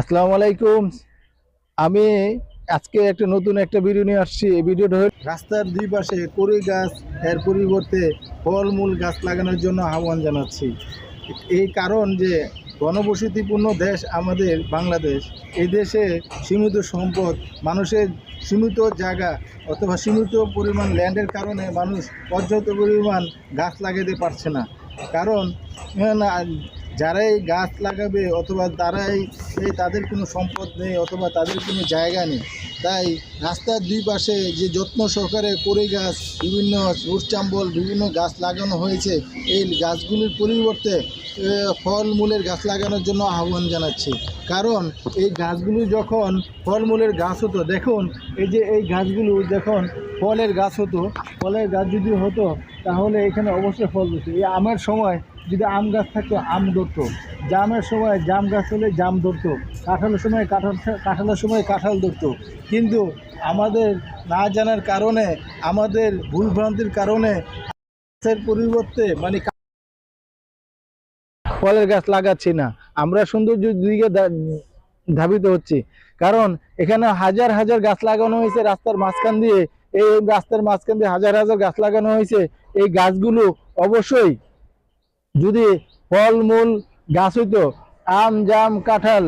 আসসালামু আলাইকুম। আমি আজকে একটা নতুন একটা ভিডিও নিয়ে আসছি। এই ভিডিওটা হল রাস্তার দুই পাশে কড়ি গাছ এর পরিবর্তে ফলমূল গাছ লাগানোর জন্য আহ্বান জানাচ্ছি। এই কারণ যে ঘনবসতিপূর্ণ দেশ আমাদের বাংলাদেশ। এই দেশে সীমিত সম্পদ মানুষের সীমিত জায়গা অথবা সীমিত পরিমাণ ল্যান্ডের কারণে মানুষ পর্যাপ্ত পরিমাণ গাছ লাগাতে পারছে না। কারণ না, যারাই গাছ লাগাবে অথবা তারাই তাদের কোনো সম্পদ নেই অথবা তাদের কোনো জায়গা নেই। তাই রাস্তার দুই পাশে যে যত্ন সহকারে কড়ি গাছ, বিভিন্ন চাম্বল, বিভিন্ন গাছ লাগানো হয়েছে, এই গাছগুলির পরিবর্তে ফলমূলের গাছ লাগানোর জন্য আহ্বান জানাচ্ছি। কারণ এই গাছগুলি যখন ফলমূলের গাছ হতো, দেখুন, এই যে এই গাছগুলো যখন ফলের গাছ হতো, ফলের গাছ যদি হতো, তাহলে এখানে অবশ্যই ফল ধরতো এই আমের সময় যদি আম গাছ থাকতো, আম ধরতো। জামের সময় জাম গাছ হলে জাম ধরতো। কাঁঠালের সময় কাঁঠাল, কাঁঠালের সময় কাঁঠাল ধরতো। কিন্তু আমাদের না জানার কারণে, আমাদের ভুলভ্রান্তির কারণে গাছের পরিবর্তে মানে ফলের গাছ লাগাচ্ছি না। আমরা সৌন্দর্যের দিকে ধাবিত হচ্ছি। কারণ এখানে হাজার হাজার গাছ লাগানো হয়েছে রাস্তার মাঝখান দিয়ে। এই রাস্তার মাঝখান দিয়ে হাজার হাজার গাছ লাগানো হয়েছে। এই গাছগুলো অবশ্যই যদি ফলমূল গাছ হইতো আম জাম কাঁঠাল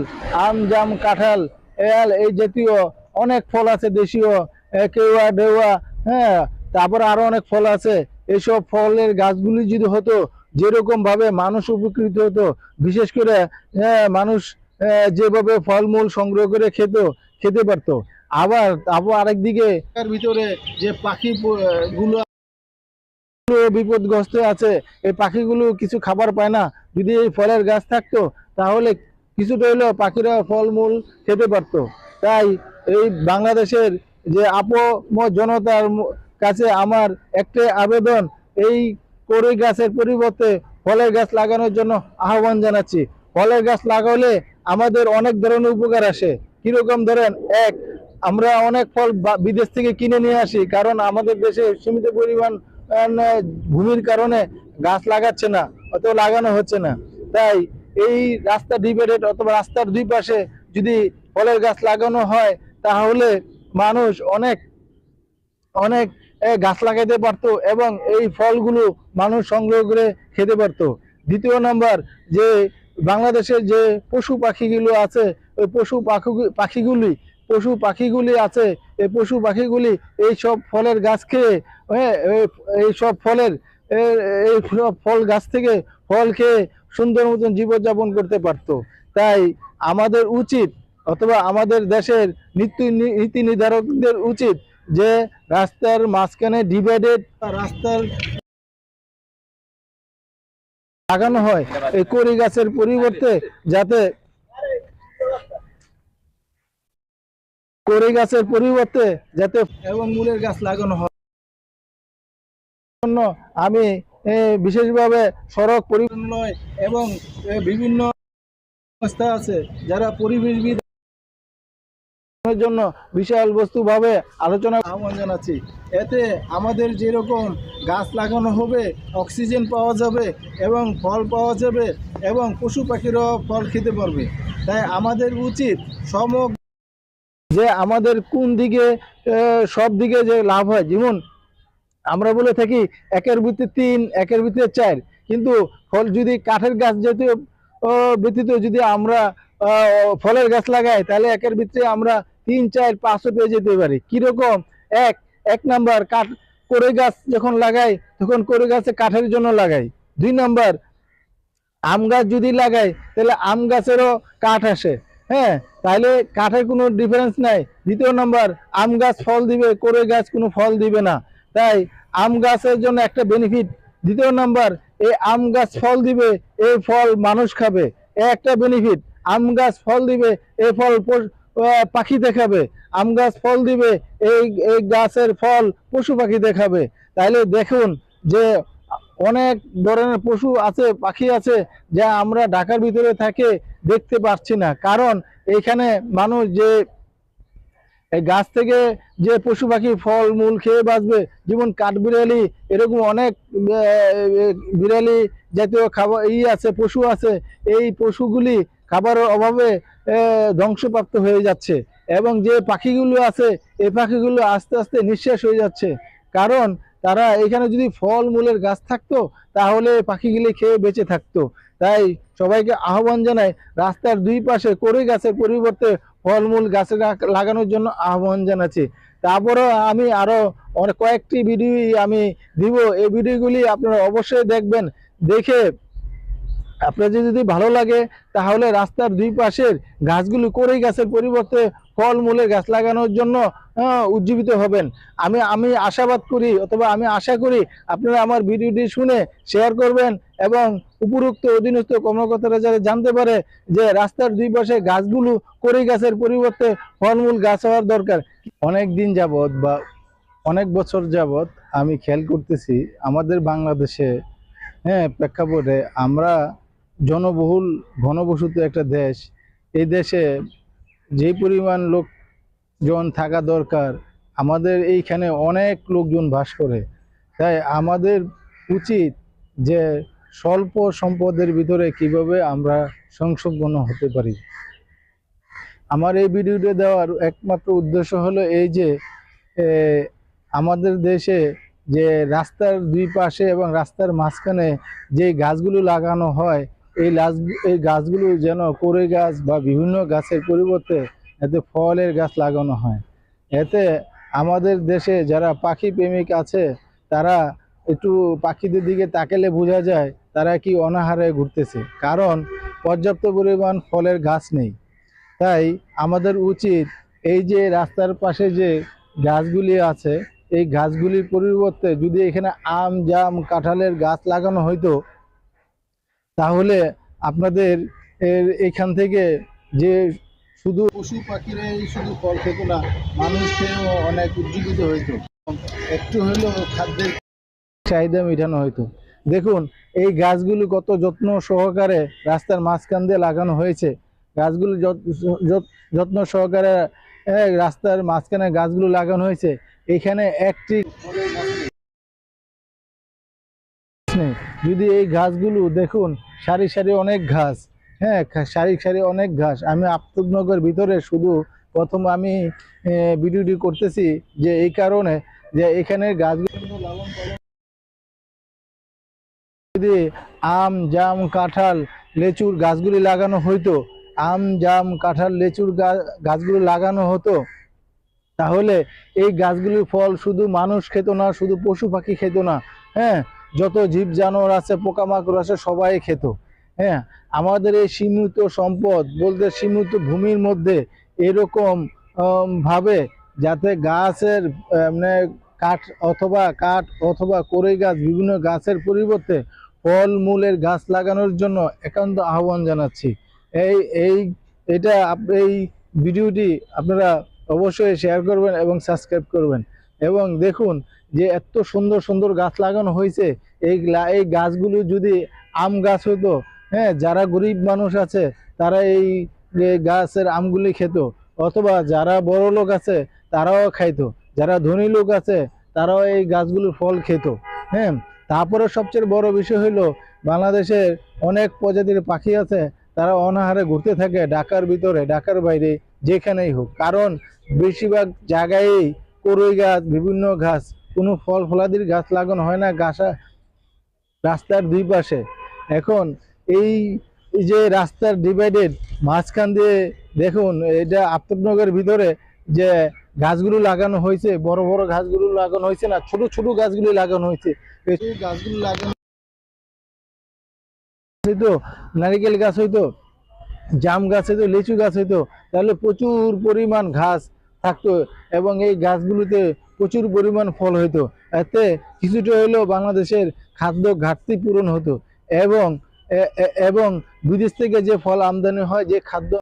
আম জাম কাঁঠাল এল এই জাতীয় অনেক ফল আছে দেশীয় কেওয়া ডেওয়া হ্যাঁ তারপর আরও অনেক ফল আছে। এইসব ফলের গাছগুলি যদি হতো যেরকম ভাবে মানুষ উপকৃত হতো বিশেষ করে হ্যাঁ, মানুষ যেভাবে ফলমূল সংগ্রহ করে খেত খেতে পারতো। আবার আবার আরেকদিকে ভিতরে যে পাখি গুলো বিপদগ্রস্ত আছে, এই পাখিগুলো কিছু খাবার পায় না। যদি এই ফলের গাছ থাকতো, তাহলে কিছুটা হলেও পাখিরা ফলমূল খেতে পারতো। তাই এই বাংলাদেশের যে আপম জনতার কাছে আমার একটাই আবেদন, এই কড়ই গাছের পরিবর্তে ফলের গাছ লাগানোর জন্য আহ্বান জানাচ্ছি। ফলের গাছ লাগালে আমাদের অনেক ধরনের উপকার আসে। কীরকম ধরেন, এক, আমরা অনেক ফল বিদেশ থেকে কিনে নিয়ে আসি, কারণ আমাদের দেশে সীমিত পরিমাণ ভূমির কারণে গাছ লাগাচ্ছে না, অথবা লাগানো হচ্ছে না। তাই এই রাস্তা ডিভাইডেড অথবা রাস্তার দুই পাশে যদি ফলের গাছ লাগানো হয়, তাহলে মানুষ অনেক অনেক গাছ লাগাইতে পারতো এবং এই ফলগুলো মানুষ সংগ্রহ করে খেতে পারতো। দ্বিতীয় নম্বর, যে বাংলাদেশের যে পশু পাখিগুলো আছে, ওই পশু পাখি পাখিগুলি পশু পাখিগুলি আছে এই পশু পাখিগুলি এই সব ফলের গাছ খেয়ে হ্যাঁ, এই- সব ফলের এই সব ফল গাছ থেকে ফল খেয়ে সুন্দর মতন জীবনযাপন করতে পারতো। তাই আমাদের উচিত অথবা আমাদের দেশের নীতি নীতি নির্ধারকদের উচিত যে রাস্তার মাঝখানে ডিভাইডেড রাস্তার লাগানো হয় এই কড়ি গাছের পরিবর্তে যাতে কড়ি গাছের পরিবর্তে যাতে এবং মূলের গাছ লাগানো হয়। জন্য আমি বিশেষভাবে সড়ক পরিবহন এবং বিভিন্ন সংস্থা আছে যারা পরিবেশবিদ জন্য বিশাল বস্তু ভাবে আলোচনা আহ্বান জানাচ্ছি। এতে আমাদের যেরকম গাছ লাগানো হবে অক্সিজেন পাওয়া যাবে এবং ফল পাওয়া যাবে এবং পশু পাখিরাও ফল খেতে পারবে। তাই আমাদের উচিত সম যে আমাদের কোন দিকে সব দিকে যে লাভ হয়। যেমন আমরা বলে থাকি, একের ভিত্তি তিন, একের ভিত্তি চার। কিন্তু ফল যদি কাঠের গাছ জাতীয় ব্যতীত যদি আমরা ফলের গাছ লাগাই, তাহলে একের ভিত্তি আমরা তিন, চার পাঁচশো পেয়ে যেতে পারি। কীরকম? এক এক নাম্বার কাঠ করে গাছ যখন লাগাই, তখন করে গাছে কাঠের জন্য লাগাই। দুই নাম্বার, আম গাছ যদি লাগাই, তাহলে আম গাছেরও কাঠ আসে। হ্যাঁ তাহলে কাঠের কোনো ডিফারেন্স নাই। দ্বিতীয় নম্বর আম গাছ ফল দিবে করে গাছ কোনো ফল দিবে না। তাই আম গাছের জন্য একটা বেনিফিট দ্বিতীয় নাম্বার এই আম গাছ ফল দিবে, এই ফল মানুষ খাবে। একটা বেনিফিট আম গাছ ফল দিবে এই ফল পাখি দেখাবে আম গাছ ফল দিবে, এই এই গাছের ফল পশু পাখি দেখাবে তাইলে দেখুন যে অনেক ধরনের পশু আছে, পাখি আছে, যা আমরা ঢাকার ভিতরে থাকে, দেখতে পাচ্ছি না। কারণ এখানে মানুষ যে এই গাছ থেকে যে পশু পাখি ফল, মূল খেয়ে বাঁচবে, যেমন কাঠবিড়ালি, এরকম অনেক বিড়ালি জাতীয় খাবার, ই আছে, পশু আছে, এই পশুগুলি খাবারের অভাবে ধ্বংসপ্রাপ্ত হয়ে যাচ্ছে। এবং যে পাখিগুলো আছে, এই পাখিগুলো আস্তে আস্তে নিঃশেষ হয়ে যাচ্ছে। কারণ তারা এখানে যদি ফল মূলের গাছ থাকতো, তাহলে পাখিগুলি খেয়ে বেঁচে থাকতো। তাই সবাইকে আহ্বান জানায় রাস্তার দুই পাশে করে গাছের পরিবর্তে ফলমূল গাছে লাগানোর জন্য আহ্বান জানাচ্ছি। তারপরেও আমি আরও অনেক, কয়েকটি ভিডিও আমি দিব। এই ভিডিওগুলি আপনারা অবশ্যই দেখবেন, দেখে আপনাদের যদি ভালো লাগে, তাহলে রাস্তার দুই পাশের গাছগুলো কড়ই গাছের পরিবর্তে ফলমূলের গাছ লাগানোর জন্য উজ্জীবিত হবেন। আমি আমি আশাবাদ করি অথবা আমি আশা করি আপনারা আমার ভিডিওটি শুনে শেয়ার করবেন এবং উপরোক্ত অধীনস্থ কর্মকর্তারা যারা জানতে পারে যে রাস্তার দুই পাশে গাছগুলো কড়ই গাছের পরিবর্তে ফলমূল গাছ হওয়ার দরকার, অনেক দিন যাবত বা অনেক বছর যাবত আমি খেয়াল করতেছি আমাদের বাংলাদেশে হ্যাঁ প্রেক্ষাপটে আমরা জনবহুল ঘনবসতি একটা দেশ, এই দেশে যে পরিমাণ লোকজন থাকা দরকার, আমাদের এইখানে অনেক লোকজন বাস করে। তাই আমাদের উচিত যে স্বল্প সম্পদের ভিতরে কীভাবে আমরা সংসম্পন্ন হতে পারি। আমার এই ভিডিওটা দেওয়ার একমাত্র উদ্দেশ্য হলো এই যে আমাদের দেশে যে রাস্তার দুই পাশে এবং রাস্তার মাঝখানে যে গাছগুলো লাগানো হয় এই গাছ এই গাছগুলো যেন করে গাছ বা বিভিন্ন গাছের পরিবর্তে এতে ফলের গাছ লাগানো হয়। এতে আমাদের দেশে যারা পাখি প্রেমিক আছে, তারা একটু পাখিদের দিকে তাকালে বোঝা যায়, তারা কি অনাহারে ঘুরতেছে। কারণ পর্যাপ্ত পরিমাণ ফলের গাছ নেই। তাই আমাদের উচিত এই যে রাস্তার পাশে যে গাছগুলি আছে, এই গাছগুলির পরিবর্তে যদি এখানে আম, জাম, কাঁঠালের গাছ লাগানো হইতো তাহলে আপনাদের এর এখান থেকে যে শুধু পশু পাখিরাই শুধু ফল খেত না মানুষ খেয়েও অনেক উজ্জীবিত হইতো। একটু হলেও খাদ্যের চাহিদা মেটানো হইতো। দেখুন এই গাছগুলো কত যত্ন সহকারে রাস্তার মাঝখান দিয়ে লাগানো হয়েছে। গাছগুলো যত- যত- যত্ন সহকারে রাস্তার মাঝখানে গাছগুলো লাগানো হয়েছে। এখানে একটি নেই। যদি এই গাছগুলো দেখুন, সারি সারি অনেক ঘাস হ্যাঁ সারি সারি অনেক ঘাস আমি আফতাবনগর ভিতরে শুধু প্রথম আমি ভিডিওটি করতেছি যে এই কারণে যে এখানে গাছগুলো যদি আম, জাম, কাঁঠাল, লেচুর গাছগুলি লাগানো হইতো, আম, জাম, কাঁঠাল, লেচুর গাছগুলো লাগানো হতো, তাহলে এই গাছগুলির ফল শুধু মানুষ খেত না, শুধু পশু পাখি খেত না হ্যাঁ যত জীব জানোয়ার আছে, পোকামাকড় আছে, সবাই খেত। হ্যাঁ আমাদের এই সীমিত সম্পদ বলতে সীমিত ভূমির মধ্যে এরকম ভাবে যাতে গাছের মানে কাঠ অথবা কাঠ অথবা কড়ই গাছ, বিভিন্ন গাছের পরিবর্তে ফল মূলের গাছ লাগানোর জন্য একান্ত আহ্বান জানাচ্ছি। এই এই, এটা এই ভিডিওটি আপনারা অবশ্যই শেয়ার করবেন এবং সাবস্ক্রাইব করবেন। এবং দেখুন যে এত সুন্দর সুন্দর গাছ লাগানো হয়েছে। এই এই গাছগুলো যদি আম গাছ হতো হ্যাঁ যারা গরিব মানুষ আছে, তারা এই গাছের আমগুলি খেত। অথবা যারা বড় লোক আছে, তারাও খাইতো। যারা ধনী লোক আছে, তারাও এই গাছগুলোর ফল খেত। হ্যাঁ তারপরে সবচেয়ে বড় বিষয় হলো বাংলাদেশের অনেক প্রজাতির পাখি আছে, তারা অনাহারে ঘুরতে থাকে ঢাকার ভিতরে, ঢাকার বাইরে, যেখানেই হোক। কারণ, বেশিরভাগ জায়গায় কড়ই গাছ বিভিন্ন গাছ কোনো ফল ফলাদির গাছ লাগানো হয় না গাছা রাস্তার দুই পাশে। এখন এই যে রাস্তার ডিভাইডেড মাঝখান দিয়ে দেখুন এটা আফতাবনগরের ভিতরে যে গাছগুলো লাগানো হয়েছে বড় বড় গাছগুলো লাগানো হয়েছে না ছোট ছোট গাছগুলো লাগানো হয়েছে। গাছগুলো লাগানো হইতো নারিকেল গাছ হইতো জাম গাছ হইতো লিচু গাছ হইতো তাহলে প্রচুর পরিমাণ ঘাস থাকতো এবং এই গাছগুলোতে প্রচুর পরিমাণ ফল হইতো। এতে কিছুটা হলেও বাংলাদেশের খাদ্য ঘাটতি পূরণ হতো এবং এবং বিদেশ থেকে যে ফল আমদানি হয়, যে খাদ্য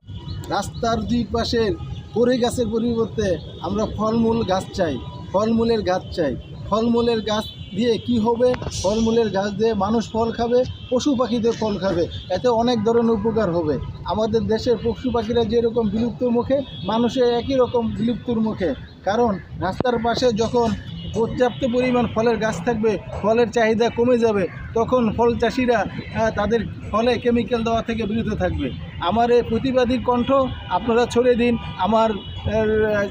রাস্তার দুই পাশের পরে গাছের পরিবর্তে আমরা ফলমূল গাছ চাই, ফলমূলের গাছ চাই। ফলমূলের গাছ দিয়ে কি হবে? ফলমূলের গাছ দিয়ে মানুষ ফল খাবে, পশু পাখিদের ফল খাবে। এতে অনেক ধরনের উপকার হবে। আমাদের দেশের পশু পাখিরা যেরকম বিলুপ্তর মুখে, মানুষের একই রকম বিলুপ্তর মুখে। কারণ রাস্তার পাশে যখন পর্যাপ্ত পরিমাণ ফলের গাছ থাকবে, ফলের চাহিদা কমে যাবে, তখন ফল চাষিরা তাদের ফলে কেমিক্যাল দেওয়া থেকে বিরত থাকবে। আমার এই প্রতিবাদী কণ্ঠ আপনারা ছড়িয়ে দিন, আমার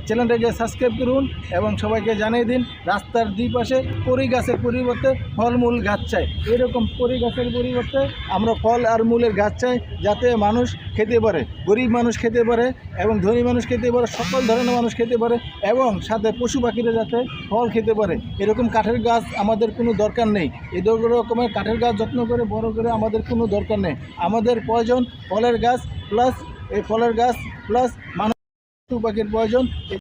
চ্যানেলটাকে সাবস্ক্রাইব করুন এবং সবাইকে জানিয়ে দিন, রাস্তার দুই পাশে পরি গাছের পরিবর্তে ফলমূল গাছ চাই। এরকম পরি গাছের পরিবর্তে আমরা ফল আর মূলের গাছ চাই যাতে মানুষ খেতে পারে, গরিব মানুষ খেতে পারে এবং ধনী মানুষ খেতে পারে, সকল ধরনের মানুষ খেতে পারে এবং সাথে পশু পাখিরা যাতে ফল খেতে পারে। এরকম কাঠের গাছ আমাদের কোনো দরকার নেই। এই রকমের কাঠের গাছ যত্ন করে, বড় করে আমাদের কোনো দরকার নেই। আমাদের প্রয়োজন ফলের গাছ প্লাস এই ফলের গাছ প্লাস মানুষ পাখির প্রয়োজন